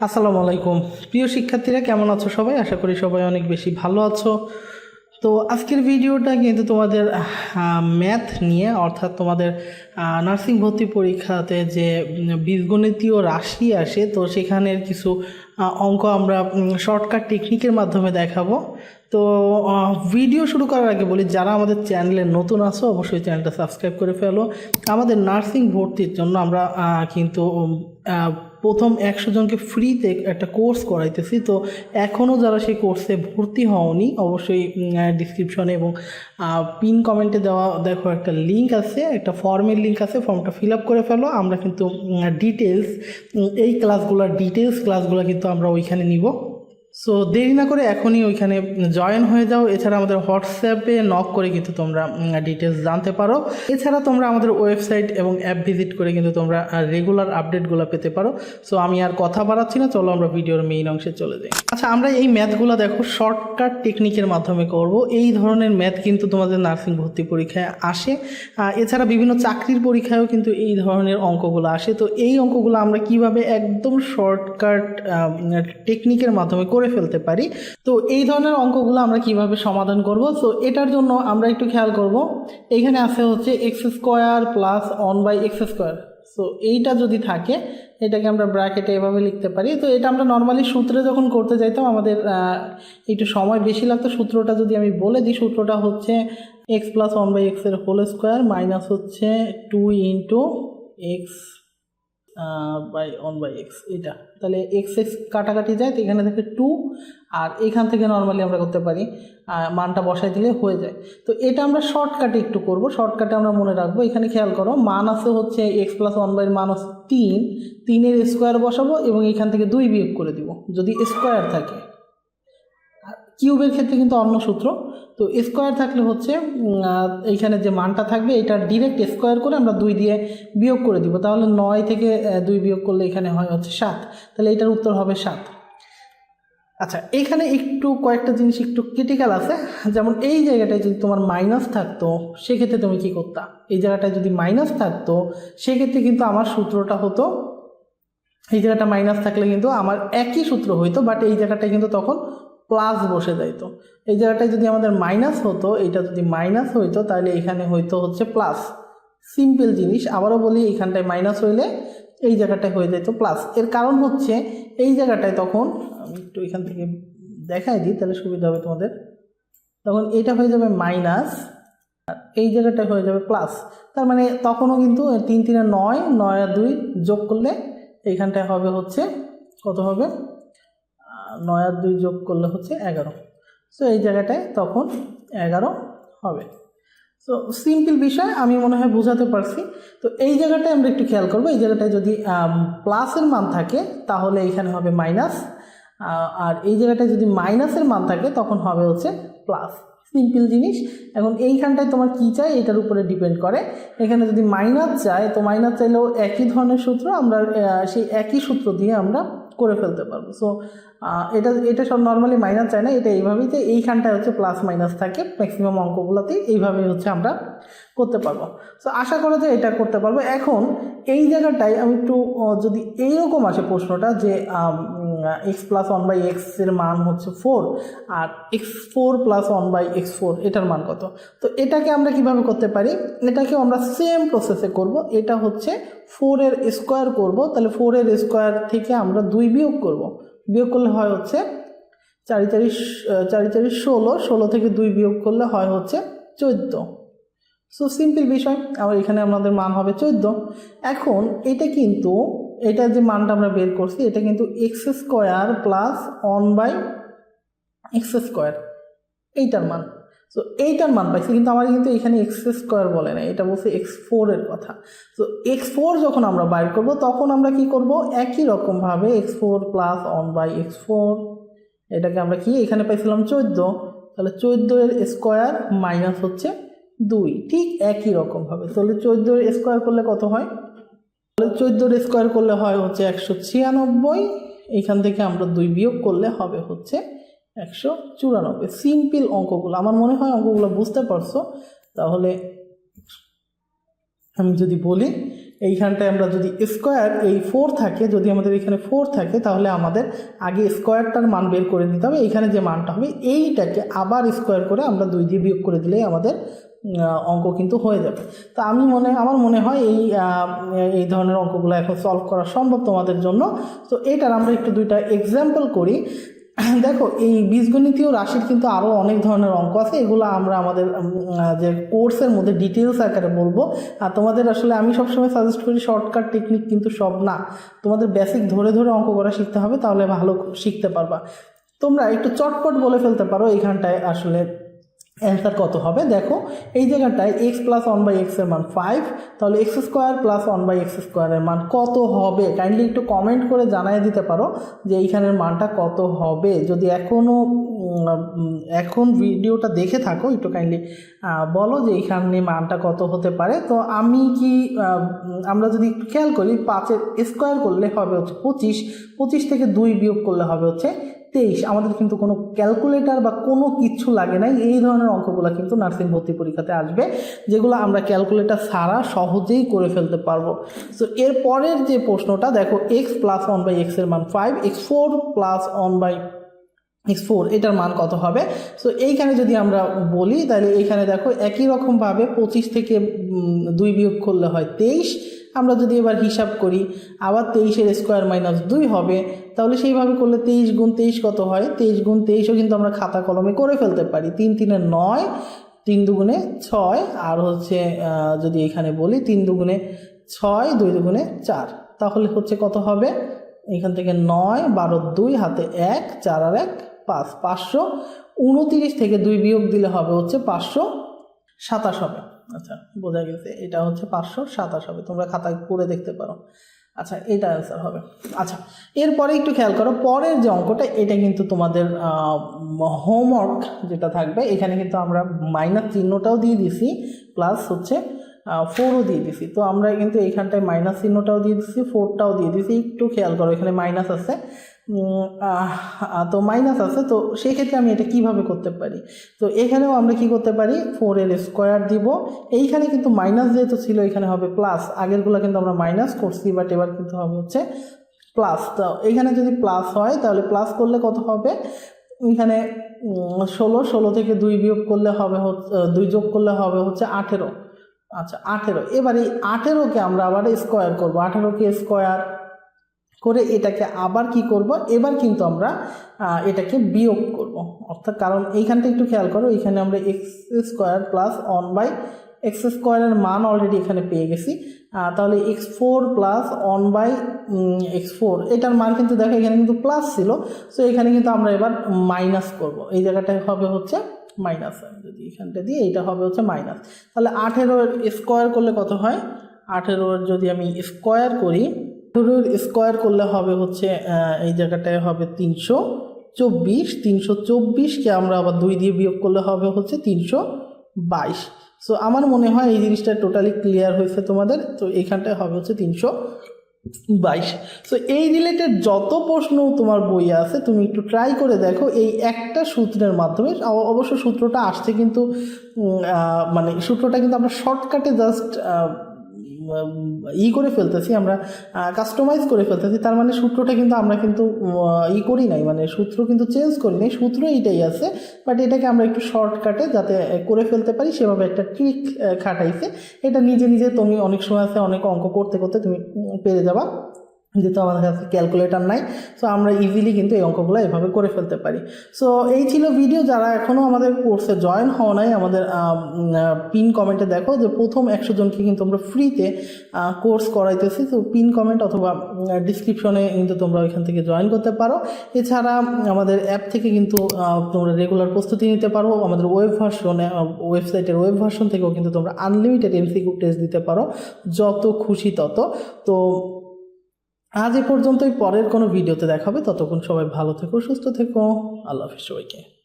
আসসালামু আলাইকুম। প্রিয় শিক্ষার্থীরা, কেমন আছো সবাই? আশা করি সবাই অনেক বেশি ভালো আছো। তো আজকের ভিডিওটা কিন্তু তোমাদের ম্যাথ নিয়ে, অর্থাৎ তোমাদের নার্সিং ভর্তি পরীক্ষাতে যে বীজগণিতীয় রাশি আসে, তো সেখানের কিছু অঙ্ক আমরা শর্টকাট টেকনিকের মাধ্যমে দেখাবো। তো ভিডিও শুরু করার আগে বলি, যারা আমাদের চ্যানেলে নতুন আছো, অবশ্যই চ্যানেলটা সাবস্ক্রাইব করে ফেলো। আমাদের নার্সিং ভর্তির জন্য আমরা কিন্তু প্রথম একশো জনকে ফ্রিতে একটা কোর্স করাইতেছি। তো এখনও যারা সেই কোর্সে ভর্তি হওনি, অবশ্যই ডিসক্রিপশনে এবং পিন কমেন্টে দেওয়া, দেখো একটা লিঙ্ক আছে, একটা ফর্মের লিঙ্ক আছে ফর্মটা ফিল আপ করে ফেলো, আমরা কিন্তু ডিটেলস এই ক্লাসগুলোর ডিটেলস ক্লাসগুলো কিন্তু আমরা ওইখানে নিব। সো দেরি না করে এখনই ওইখানে জয়েন হয়ে যাও। এছাড়া আমাদের হোয়াটসঅ্যাপে নক করে কিন্তু তোমরা ডিটেলস জানতে পারো। এছাড়া তোমরা আমাদের ওয়েবসাইট এবং অ্যাপ ভিজিট করে কিন্তু তোমরা রেগুলার আপডেটগুলো পেতে পারো। সো আমি আর কথা বাড়াচ্ছি না, চলো আমরা ভিডিওর মেইন অংশে চলে যাই। আচ্ছা আমরা এই ম্যাথগুলো দেখো শর্টকাট টেকনিকের মাধ্যমে করব। এই ধরনের ম্যাথ কিন্তু তোমাদের নার্সিং ভর্তি পরীক্ষায় আসে। এছাড়া বিভিন্ন চাকরির পরীক্ষায়ও কিন্তু এই ধরনের অঙ্কগুলো আসে। তো এই অঙ্কগুলো আমরা কীভাবে একদম শর্টকাট টেকনিকের মাধ্যমে করে ফেলতে পারি। তো এই ধরনের অঙ্কগুলো আমরা কীভাবে সমাধান করব? তো এটার জন্য আমরা একটু খেয়াল করব। এইখানে আছে হচ্ছে x square plus one by x square so এইটা যদি থাকে, এটাকে আমরা ব্র্যাকেটে এভাবে লিখতে পারি। তো, এটা আমরা নর্মালি সূত্রে যখন করতে যাইতাম, আমাদের একটু সময় বেশি লাগতো। সূত্রটা যদি আমি বলে দিই, সূত্রটা হচ্ছে এক্স প্লাস ওয়ান বাই এক্সের হোল স্কোয়ার মাইনাস হচ্ছে two into x by one by x এটা। তাহলে এক্স এক্স কাটাকাটি যায় তো এখানে থেকে টু আর এখান থেকে নর্মালি আমরা করতে পারি মানটা বসাই দিলে হয়ে যায়। তো এটা আমরা শর্টকাটে একটু করব। শর্টকাটে আমরা মনে রাখব, এখানে খেয়াল করো, মান আছে হচ্ছে এক্স প্লাস ওয়ান বাই মান আছে তিন, তিনের স্কোয়ার বসাবো এবং এখান থেকে দুই বিয়োগ করে দিব। যদি স্কোয়ার থাকে। কিউবের ক্ষেত্রে কিন্তু অন্য সূত্র। তো স্কোয়ার থাকলে হচ্ছে এইখানে যে মানটা থাকবে, এটা ডিরেক্ট স্কোয়ার করে আমরা দুই দিয়ে বিয়োগ করে দিব। তাহলে নয় থেকে দুই বিয়োগ করলে এখানে হয় হচ্ছে সাত। তাহলে এটার উত্তর হবে সাত। আচ্ছা এখানে একটু কয়েকটা জিনিস একটু ক্রিটিক্যাল আছে। যেমন এই জায়গাটায় যদি তোমার মাইনাস থাকতো, সেক্ষেত্রে তুমি কি করতা? এই জায়গাটায় যদি মাইনাস থাকতো, সেক্ষেত্রে কিন্তু আমার সূত্রটা হতো, এই জায়গাটা মাইনাস থাকলে কিন্তু আমার একই সূত্র হইতো বাট এই জায়গাটায় কিন্তু তখন প্লাস বসে যাইতো। এই জায়গাটায় যদি আমাদের মাইনাস হতো এটা যদি মাইনাস হইতো, তাহলে এখানে হইতো হচ্ছে প্লাস সিম্পল জিনিস, আবারও বলি, এইখানটায় মাইনাস হইলে এই জায়গাটায় হয়ে যেত প্লাস এর কারণ হচ্ছে, এই জায়গাটায় তখন, আমি একটু এখান থেকে দেখাই দিই, তাহলে সুবিধা হবে তোমাদের। তখন এটা হয়ে যাবে মাইনাস এই জায়গাটায় হয়ে যাবে প্লাস তার মানে তখনও কিন্তু তিন তিনে নয় নয় আর দুই যোগ করলে এইখানটায় হবে হচ্ছে, কত হবে? নয় আর দুই যোগ করলে হচ্ছে এগারো। সো এই জায়গাটায় তখন এগারো হবে। সো সিম্পল বিষয়, আমি মনে হয় বোঝাতে পারছি। তো এই জায়গাটায় আমরা একটু খেয়াল করব। এই জায়গাটায় যদি প্লাসের মান থাকে, তাহলে এখানে হবে মাইনাস আর এই জায়গাটায় যদি মাইনাসের মান থাকে, তখন হবে হচ্ছে প্লাস সিম্পল জিনিস। এখন এইখানটায় তোমার কী চাই? এটার উপরে ডিপেন্ড করে। এখানে যদি মাইনাস চায় তো মাইনাস চাইলেও একই ধরনের সূত্র আমরা সেই একই সূত্র দিয়ে আমরা করে ফেলতে পারব। সো এটা এটা সব নর্মালি মাইনাস চায় না, এটা এইভাবেই যে এইখানটায় হচ্ছে প্লাস মাইনাস থাকে ম্যাক্সিমাম অঙ্কগুলোতে এইভাবেই হচ্ছে আমরা করতে পারব। সো আশা করা যায় এটা করতে পারব। এখন এই জায়গাটায় আমি একটু যদি এইরকম আসে প্রশ্নটা যে এক্স প্লাস ওয়ান বাই এক্সের মান হচ্ছে four R x four plus one by x four এটার মান কত? তো এটাকে আমরা কীভাবে করতে পারি? এটাকেও আমরা সেম প্রসেসে করব। এটা হচ্ছে ফোরের স্কোয়ার করব। তাহলে ফোরের স্কোয়ার থেকে আমরা দুই বিয়োগ করব। বিয়োগ করলে হয় হচ্ছে চারি চারি চারি চারি ষোলো ষোলো থেকে দুই বিয়োগ করলে হয় হচ্ছে চোদ্দ। সো সিম্পল বিষয়। আবার এখানে আমাদের মান হবে চোদ্দ। এখন এটা কিন্তু এটা যে মানটা আমরা বের করছি, এটা কিন্তু x square plus one by x square এইটার মান। সো এইটার মান পাইছি, কিন্তু আমার কিন্তু এখানে এক্স স্কোয়ার বলে না এটা বলছে এক্স ফোরের কথা। তো এক্স ফোর যখন আমরা বাইর করব, তখন আমরা কি করব? একই রকমভাবে x four plus one by x four এটাকে আমরা কি? এখানে পাইছিলাম চোদ্দ। তাহলে চোদ্দ এর স্কোয়ার মাইনাস হচ্ছে দুই। ঠিক একই রকমভাবে তাহলে চোদ্দোর স্কোয়ার করলে কত হয়? তাহলে চোদ্দোর স্কোয়ার করলে হয় হচ্ছে একশো ছিয়ানব্বই। এইখান থেকে আমরা দুই বিয়োগ করলে হবে হচ্ছে একশো চুরানব্বই। সিম্পল অঙ্কগুলো। আমার মনে হয় অঙ্কগুলো বুঝতে পারছ। তাহলে আমি যদি বলি, এইখানটায় আমরা যদি স্কোয়ার এই ফোর থাকে, যদি আমাদের এখানে ফোর থাকে, তাহলে আমাদের আগে স্কোয়ারটার মান বের করে নিতে হবে। এইখানে যে মানটা হবে, এইটাকে আবার স্কোয়ার করে আমরা দুই দিয়ে বিয়োগ করে দিলেই আমাদের অঙ্ক কিন্তু হয়ে যাবে। তো আমি মনে, আমার মনে হয় এই এই ধরনের অঙ্কগুলো এখন সলভ করা সম্ভব তোমাদের জন্য। তো এইটার আমরা একটু দুইটা এক্সাম্পল করি। দেখো, এই বীজগণিতীয় রাশির কিন্তু আরও অনেক ধরনের অঙ্ক আছে। এগুলো আমরা আমাদের যে কোর্সের মধ্যে ডিটেলস আকারে বলব। আর তোমাদের আসলে আমি সবসময় সাজেস্ট করি শর্টকাট টেকনিক কিন্তু সব না। তোমাদের বেসিক ধরে ধরে অঙ্ক করা শিখতে হবে, তাহলে ভালো শিখতে পারবা। তোমরা একটু চটপট বলে ফেলতে পারো এইখানটায় আসলে। অ্যান্সার কত হবে? দেখো, এই জায়গাটায় এক্স প্লাস ওয়ান বাই এক্সের মান ফাইভ তাহলে x square plus one by x স্কোয়ারের মান কত হবে? কাইন্ডলি একটু কমেন্ট করে জানাই দিতে পারো যে এইখানের মানটা কত হবে। যদি এখনও এখন ভিডিওটা দেখে থাকো, একটু কাইন্ডলি বলো যে এইখানে মানটা কত হতে পারে। তো আমি কি আমরা যদি খেয়াল করি, পাঁচের স্কোয়ার করলে হবে হচ্ছে পঁচিশ পঁচিশ থেকে দুই বিয়োগ করলে হবে হচ্ছে তেইশ, আমাদের কিন্তু কোনো ক্যালকুলেটর বা কোনো কিছু লাগে নাই এই ধরনের অঙ্কগুলো কিন্তু নার্সিং ভর্তি পরীক্ষাতে আসবে, যেগুলো আমরা ক্যালকুলেটর ছাড়া সহজেই করে ফেলতে পারব। সো এর পরের যে প্রশ্নটা, দেখো এক্স প্লাস ওয়ান বাই এক্সের মান five x four plus one by x four এটার মান কত হবে? সো এইখানে যদি আমরা বলি, তাহলে এইখানে দেখো একই রকমভাবে পঁচিশ থেকে দুই বিয়োগ করলে হয় তেইশ আমরা যদি এবার হিসাব করি, আবার তেইশের স্কোয়ার মাইনাস দুই হবে, তাহলে সেইভাবে করলে তেইশ গুণ তেইশ কত হয়? তেইশ গুণ তেইশও কিন্তু আমরা খাতা কলমে করে ফেলতে পারি। তিন তিনে নয়, তিন দুগুণে ছয়, আর হচ্ছে যদি এখানে বলি তিন দুগুণে ছয়, দুই দুগুণে চার, তাহলে হচ্ছে কত হবে? এখান থেকে নয়, বারো দুই, হাতে এক, চার আর এক, পাঁচ, পাঁচশো উনতিরিশ থেকে দুই বিয়োগ দিলে হবে হচ্ছে পাঁচশো সাতাশ হবে। আচ্ছা বোঝা গেছে, এটা হচ্ছে পাঁচশো, সাতাশ হবে। তোমরা খাতায় করে দেখতে পারো। আচ্ছা এটা অ্যান্সার হবে। আচ্ছা এরপরে একটু খেয়াল করো, পরের যে অঙ্কটা, এটা কিন্তু তোমাদের হোমওয়ার্ক যেটা থাকবে, এখানে কিন্তু আমরা মাইনাস চিহ্নটাও দিয়ে দিছি প্লাস হচ্ছে ফোরও দিয়ে দিছি। তো আমরা কিন্তু এইখানটায় মাইনাস চিহ্নটাও দিয়ে দিছি ফোরটাও দিয়ে দিছি। একটু খেয়াল করো, এখানে মাইনাস আছে। তো মাইনাস আছে, তো সেক্ষেত্রে আমি এটা কীভাবে করতে পারি? তো এখানেও আমরা কি করতে পারি? ফোর এর স্কোয়ার দিব। এইখানে কিন্তু মাইনাস যেহেতু ছিল, এখানে হবে প্লাস আগেরগুলো কিন্তু আমরা মাইনাস করছি বাট এবার কিন্তু হবে হচ্ছে প্লাস তো এখানে যদি প্লাস হয়, তাহলে প্লাস করলে কত হবে? এখানে ষোলো ষোলো থেকে দুই বিয়োগ করলে হবে হচ্ছে দুই যোগ করলে হবে হচ্ছে আঠেরো। আচ্ছা আঠেরো। এবার এই আঠেরোকে আমরা আবার স্কোয়ার করব। আঠেরোকে স্কোয়ার করে এটাকে আবার কি করব? এবার কিন্তু আমরা এটাকে বিয়োগ করব। অর্থাৎ কারণ এইখানটা একটু খেয়াল করো এখানে আমরা x square plus one by x স্কোয়ারের মান অলরেডি এখানে পেয়ে গেছি। তাহলে x four plus one by x four এটার মান কিন্তু দেখো, এখানে কিন্তু প্লাস ছিল। সো এখানে কিন্তু আমরা এবার মাইনাস করব। এই জায়গাটায় হবে হচ্ছে মাইনাস এখানটা দিয়ে এইটা হবে হচ্ছে মাইনাস তাহলে আঠেরোর স্কোয়ার করলে কত হয়? আঠেরোর যদি আমি স্কোয়ার করি আঠেরোর স্কোয়ার করলে হবে হচ্ছে এই জায়গাটায় হবে তিনশো চব্বিশ। তিনশো চব্বিশকে আমরা আবার দুই দিয়ে বিয়োগ করলে হবে হচ্ছে তিনশো বাইশ। সো আমার মনে হয় এই জিনিসটা টোটালি ক্লিয়ার হয়েছে তোমাদের। তো এইখানটায় হবে হচ্ছে তিনশো বাইশ। সো এই রিলেটেড যত প্রশ্ন তোমার বই আছে, তুমি একটু ট্রাই করে দেখো, এই একটা সূত্রের মাধ্যমে অবশ্য সূত্রটা আসছে কিন্তু মানে সূত্রটা কিন্তু আমরা শর্টকাটে জাস্ট ই করে ফেলতেছি, আমরা কাস্টমাইজ করে ফেলতেছি, তার মানে সূত্রটা কিন্তু আমরা কিন্তু ই করি নাই মানে সূত্র কিন্তু চেঞ্জ করি নাই, সূত্র এইটাই আছে বাট এটাকে আমরা একটু শর্টকাটে যাতে করে ফেলতে পারি, সেভাবে একটা ট্রিক খাটাইছে, এটা নিজে নিজে তুমি অনেক সময় আছে, অনেক অঙ্ক করতে করতে তুমি পেরে যাবা। যেহেতু আমাদের কাছে ক্যালকুলেটার নাই সো আমরা ইজিলি কিন্তু এই অঙ্কগুলো এভাবে করে ফেলতে পারি। সো এই ছিল ভিডিও যারা এখনও আমাদের কোর্সে জয়েন হওয়া নাই, আমাদের পিন কমেন্টে দেখো যে প্রথম একশো জনকে কিন্তু আমরা ফ্রিতে কোর্স করাইতেছি। তো পিন কমেন্ট অথবা ডিসক্রিপশনে কিন্তু তোমরা ওইখান থেকে জয়েন করতে পারো। এছাড়া আমাদের অ্যাপ থেকে কিন্তু তোমরা রেগুলার প্রস্তুতি নিতে পারো। আমাদের ওয়েব ভার্সনে ওয়েবসাইটের ওয়েব ভার্সন থেকেও কিন্তু তোমরা আনলিমিটেড এমসিকিউ টেস্ট দিতে পারো, যত খুশি তত। তো আজ এ পর্যন্তই। পরের কোনো ভিডিওতে দেখাবে ততক্ষণ সবাই ভালো থেকো, সুস্থ থেকো। আল্লাহ হাফিজ সবাইকে।